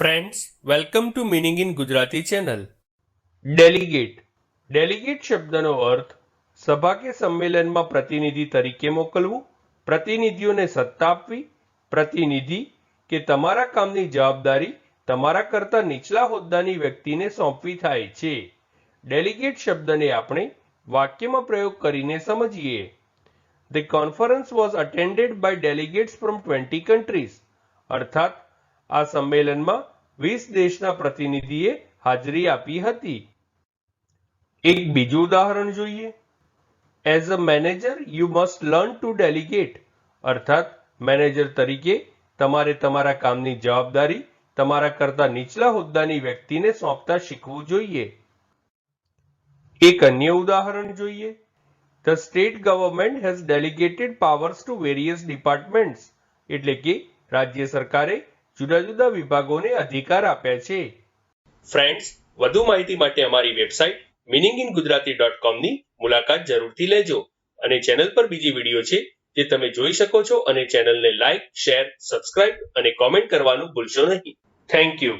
Friends welcome to meaning in Gujarati channel delegate delegate શબ્દનો અર્થ, સભા કે સંમેલનમાં પ્રતિનિધિ તરીકે મોકલવું, પ્રતિનિધિઓને સત્તા આપવી, પ્રતિનિધિ કે તમારા કામની જવાબદારી તમારા કરતા નીચલા હોદ્દાની વ્યક્તિને સોંપવી થાય છે. ડેલિગેટ શબ્દને આપણે વાક્યમાં પ્રયોગ કરીને સમજીએ. The conference was attended by delegates from twenty countries અર્થાત, આ સંમેલનમાં 20 દેશના પ્રતિનિધિએ હાજરી આપી હતી એક બીજું ઉદાહરણ જોઈએ as a manager you must learn to delegate અર્થાત મેનેજર તરીકે તમારે તમારા કામની જવાબદારી તમારા કરતા નીચલા હોદ્દાની વ્યક્તિને સોંપતા શીખવું જોઈએ એક અન્ય ઉદાહરણ જોઈએ The state government has delegated powers to various departments. એટલે કે રાજ્ય સરકારે જુદા જુદા વિભાગોને અધિકાર આપ્યા છે. ફ્રેન્ડ્સ વધુ માહિતી માટે અમારી website meaning in Gujarati dot કોમની મુલાકાત જરૂરથી લેજો અને ચેનલ પર બીજી વીડિયો છે જે તમે જોઈ શકો છો અને ચેનલને લાઇક શેર સબસ્ક્રાઇબ અને કોમેન્ટ કરવાનું ભૂલશો નહીં. Thank you